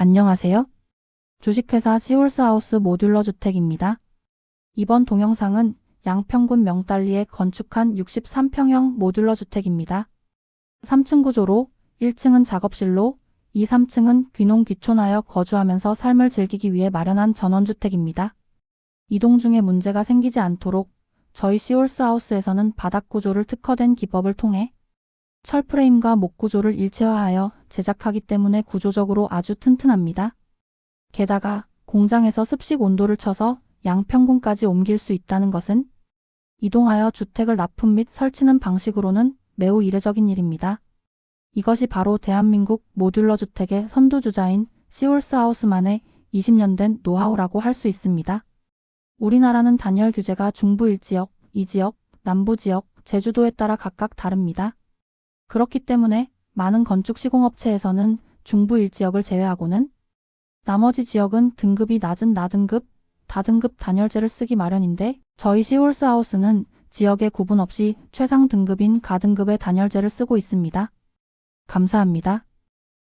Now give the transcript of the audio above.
안녕하세요. 주식회사 시홀스하우스 모듈러 주택입니다. 이번 동영상은 양평군 명달리에 건축한 63평형 모듈러 주택입니다. 3층 구조로 1층은 작업실로 2, 3층은 귀농 귀촌하여 거주하면서 삶을 즐기기 위해 마련한 전원주택입니다. 이동 중에 문제가 생기지 않도록 저희 시홀스하우스에서는 바닥 구조를 특화된 기법을 통해 철 프레임과 목 구조를 일체화하여 제작하기 때문에 구조적으로 아주 튼튼합니다. 게다가 공장에서 습식 온도를 쳐서 양평군까지 옮길 수 있다는 것은 이동하여 주택을 납품 및 설치는 방식으로는 매우 이례적인 일입니다. 이것이 바로 대한민국 모듈러 주택의 선두주자인 시홀스하우스만의 20년 된 노하우라고 할 수 있습니다. 우리나라는 단열 규제가 중부 1지역, 2지역, 남부 지역, 제주도에 따라 각각 다릅니다. 그렇기 때문에 많은 건축 시공업체에서는 중부 1지역을 제외하고는 나머지 지역은 등급이 낮은 나등급, 다등급 단열재를 쓰기 마련인데 저희 시홀스하우스는 지역에 구분 없이 최상 등급인 가등급의 단열재를 쓰고 있습니다. 감사합니다.